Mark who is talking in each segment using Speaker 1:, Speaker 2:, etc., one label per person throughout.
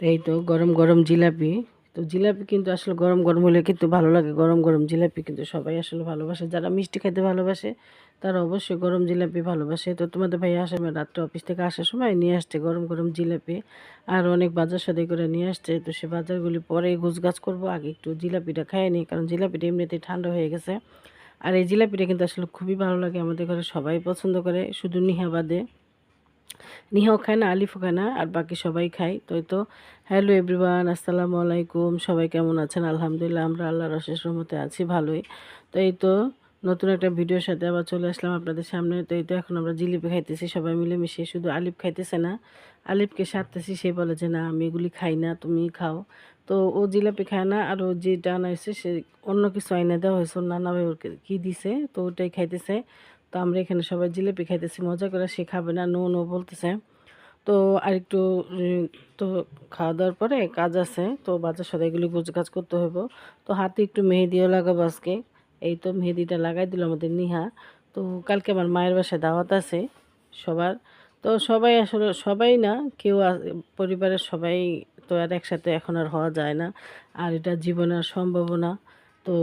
Speaker 1: তো এই তো গরম গরম জিলাপি। তো জিলাপি কিন্তু আসলে গরম গরম হলে কিন্তু ভালো লাগে। গরম গরম জিলাপি কিন্তু সবাই আসলে ভালোবাসে। যারা মিষ্টি খেতে ভালোবাসে, তারা অবশ্যই গরম জিলাপি ভালোবাসে। তো তোমাদের ভাই আসার রাত্রে অফিস থেকে আসার সময় নিয়ে আসছে গরম গরম জিলাপি। আর অনেক বাজার সাথে করে নিয়ে আসছে। তো সে বাজারগুলি পরে গাছ করব। আগে একটু জিলাপিটা খাইয়ে নিই, কারণ জিলাপিটা এমনিতেই ঠান্ডা হয়ে গেছে। আর এই জিলাপিটা কিন্তু আসলে খুবই ভালো লাগে। আমাদের ঘরে সবাই পছন্দ করে, শুধু নিহা বাদে। নিহাও খায় না, আলিফও খায় না, আর বাকি সবাই খায়। তো তো, হ্যালো এভরিওয়ান, আসসালামু আলাইকুম। সবাই কেমন আছেন? আলহামদুলিল্লাহ, আমরা আল্লাহর অশেষ রহমতে আছি, ভালোই। তো এই তো, নতুন একটা ভিডিওর সাথে আবার চলে আসলাম আপনাদের সামনে। তো এই তো, এখন আমরা জিলিপি খাইতেছি, সবাই মিলেমিশে। শুধু আলিফ খাইতেছে না, আলিফকে সারতেছি, সে বলে যে, না, আমি এগুলি খাই না, তুমি খাও। তো ও জিলাপি খায় না, আর ও যেটা আনাইছে সে অন্য কিছু আইনে দেওয়া হয়েছে, ওর নানা ভাই ওকে কী দিছে, তো ওটাই খাইতেছে। তো আমরা এখানে সবাই জিলিপি খাইতেছি, মজা করে সে খাবে না, নো নো বলতেছে। তো আর একটু তো খাওয়া দাওয়ার পরে কাজ আছে, তো বাজার সাথে এগুলি গোছ কাজ করতে হইব। তো হাতে একটু মেহেদিও লাগাবো আজকে, এই তো মেহেদিটা লাগাই দিল আমাদের নিহা। তো কালকে আমার মায়ের বাসায় দাওয়াত আছে সবার। তো সবাই আসলে, সবাই না, কেউ পরিবারের সবাই তো আর একসাথে এখন আর হওয়া যায় না। আর এটা জীবনের সম্ভাবনা। তো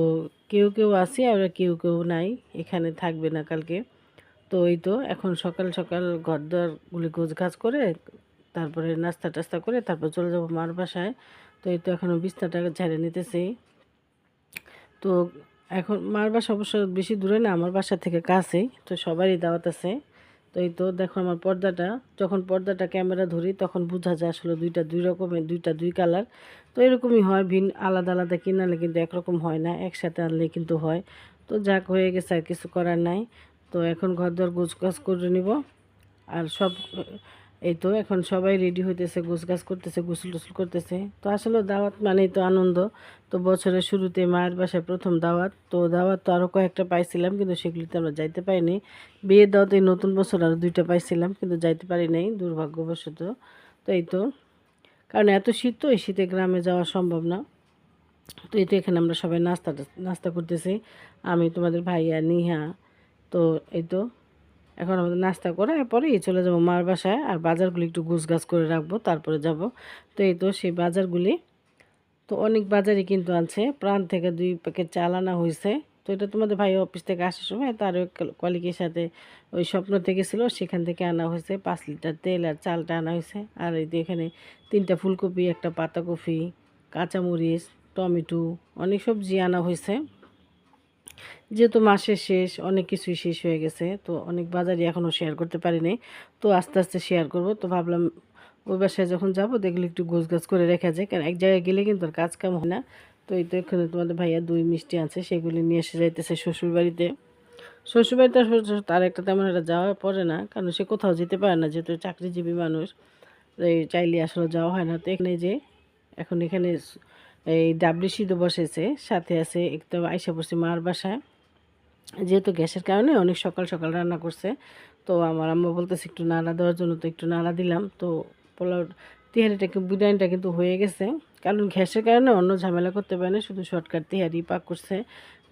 Speaker 1: কেউ কেউ আছে আর কেউ কেউ নাই, এখানে থাকবে না কালকে। তো এই তো, এখন সকাল সকাল ঘরদরগুলি গোছ গাছ করে, তারপরে নাস্তা টাস্তা করে তারপর চলে যাব মার বাসায়। তো এই তো এখনও বিছনাটা ঝেড়ে নিতেছি। তো এখন মার বাসা অবশ্য বেশি দূরে না, আমার বাসা থেকে কাছেই, তো সবারই দাওয়াত আছে। তো এই তো দেখো আমার পর্দাটা। যখন পর্দাটা ক্যামেরা ধরি, তখন বোঝা যায় আসলে দুইটা দুই রকমের, দুইটা দুই কালার। তো এরকমই হয়, ভিন আলাদা আলাদা কিনালে কিন্তু একরকম হয় না, একসাথে আনলে কিন্তু হয়। তো যাক, হয়ে গেছে আর কিছু করার নাই। তো এখন ঘর দর গোছ গাছ করে নিব। আর সব এই তো এখন সবাই রেডি হইতেছে গোছ গাছ করতেছে গোসল টোসল করতেছে। তো আসলে দাওয়াত মানেই তো আনন্দ। তো বছরের শুরুতে মায়ের বাসায় প্রথম দাওয়াত। তো দাওয়াত তো আরও কয়েকটা পাইছিলাম, কিন্তু সেগুলিতে আমরা যাইতে পারিনি। বিয়ের দাওয়াতে নতুন বছর আরও দুইটা পাইছিলাম, কিন্তু যাইতে পারি নাই দুর্ভাগ্যবশত। তো এই তো। কারণ এত শীত তো, এই শীতে গ্রামে যাওয়া সম্ভব না। তো এই তো এখানে আমরা সবাই নাস্তা নাস্তা করতেছি। আমি তোমাদের ভাইয়া, নিহা। তো এই তো। এখন আমাদের নাস্তা করে পরেই চলে যাব মার বাসায়, আর বাজারগুলি একটু গাছ করে রাখব, তারপরে যাব। তো এই তো সেই বাজারগুলি। তো অনেক বাজারই কিন্তু আনছে, প্রাণ থেকে দুই প্যাকেট চাল আনা হয়েছে। তো এটা তোমাদের ভাই অফিস থেকে আসার সময় তার কলিকের সাথে ওই স্বপ্ন থেকে ছিল, সেখান থেকে আনা হয়েছে। পাঁচ লিটার তেল আর চালটা আনা হয়েছে। আর এই এখানে তিনটা ফুলকপি, একটা পাতাকপি, কাঁচামরিচ, টমেটো, অনেক সবজি আনা হয়েছে। যেহেতু মাসের শেষ, অনেক কিছুই শেষ হয়ে গেছে, তো অনেক বাজারই এখনও শেয়ার করতে পারিনি। তো আস্তে আস্তে শেয়ার করব। তো ভাবলাম ওই বাসায় যখন যাব, দেখলে একটু গোছ গাছ করে রেখা যায়। কারণ এক জায়গায় গেলে কিন্তু আর কাজ কাম হয় না। তো এই তো এখানে তোমাদের ভাইয়া দুই মিষ্টি আছে সেগুলি নিয়ে এসে যাইতেছে শ্বশুরবাড়িতে। শ্বশুরবাড়িতে তার একটা তেমন একটা যাওয়া পড়ে না, কারণ সে কোথাও যেতে পারে না, যেহেতু চাকরিজীবী মানুষ। এই চাইলে আসলে যাওয়া হয় না। তো এখানে যে, এখন এখানে এই ডাবলি সিদ্ধ বসেছে সাথে আছে একটু আইসা পড়ছে মার বাসায়। যেহেতু গ্যাসের কারণে অনেক সকাল সকাল রান্না করছে, তো আমার আম্মা বলতেছে একটু নাড়া দেওয়ার জন্য তো একটু নাড়া দিলাম। তো পোলাও তিহারিটা বিরিয়ানিটা কিন্তু হয়ে গেছে, কারণ গ্যাসের কারণে অন্য ঝামেলা করতে পারে না, শুধু শর্টকাট তিহারি পাক করছে।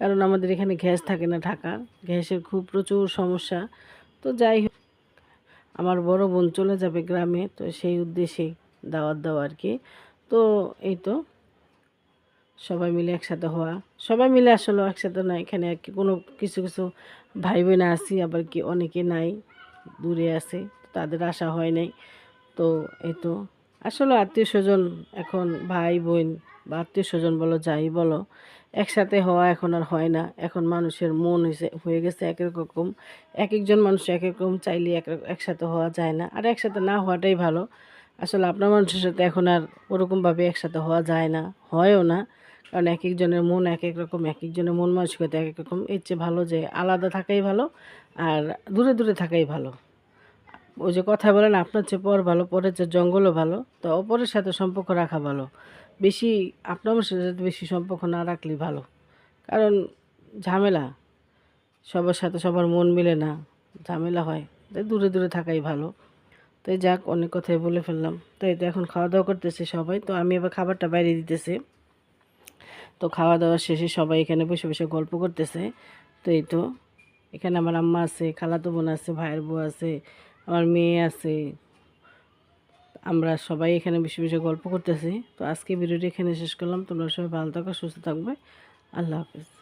Speaker 1: কারণ আমাদের এখানে গ্যাস থাকে না ঢাকা গ্যাসের খুব প্রচুর সমস্যা। তো যাই হোক, আমার বড় বোন চলে যাবে গ্রামে, তো সেই উদ্দেশ্যেই দাওয়াত দেওয়া আর কি। তো এই তো সবাই মিলে একসাথে হওয়া। সবাই মিলে আসলে একসাথে না, এখানে আর কি কোনো কিছু কিছু ভাই বোন আছি, আবার কি অনেকে নাই, দূরে আছে তাদের আশা হয় নাই। তো এই তো, আসলে আত্মীয় স্বজন এখন ভাই, বোন বা আত্মীয় স্বজন বলো, যাই বলো, একসাথে হওয়া এখন আর হয় না। এখন মানুষের মন হয়েছে হয়ে গেছে এক এক রকম। এক একজন মানুষ এক এক রকম, চাইলে এক একসাথে হওয়া যায় না। আর একসাথে না হওয়াটাই ভালো। আসলে আপনার মানুষের সাথে এখন আর ওরকমভাবে একসাথে হওয়া যায় না, হয়ও না। কারণ এক একজনের মন এক এক রকম এক একজনের মন মানসিকতা এক এক রকম। এর চেয়ে ভালো যে আলাদা থাকাই ভালো আর দূরে দূরে থাকাই ভালো। ওই যে কথা বলেন, আপনার চেয়ে পর ভালো, পরের চেয়ে জঙ্গলও ভালো, তো অপরের সাথে সম্পর্ক রাখা ভালো। বেশি, আপনার সাথে বেশি সম্পর্ক না রাখলেই ভালো। কারণ ঝামেলা, সবার সাথে সবার মন মিলে না, ঝামেলা হয়, তাই দূরে দূরে থাকাই ভালো। তাই যাক, অনেক কথাই বলে ফেললাম। তো এই তো এখন খাওয়া দাওয়া করতেছে সবাই, তো আমি এবার খাবারটা বাইরে দিতেছি। তো খাওয়া দাওয়া শেষে সবাই এখানে বসে বসে গল্প করতেছে। তো এই তো, এখানে আমার আম্মা আছে, খালাতো বোন আছে, ভাইয়ের বউ আছে, আমার মেয়ে আছে। আমরা সবাই এখানে বসে বসে গল্প করতেছি। তো আজকে ভিডিওটি এখানে শেষ করলাম। তোমরা সবাই ভালো থাকো, সুস্থ থাকবে। আল্লাহ হাফিজ।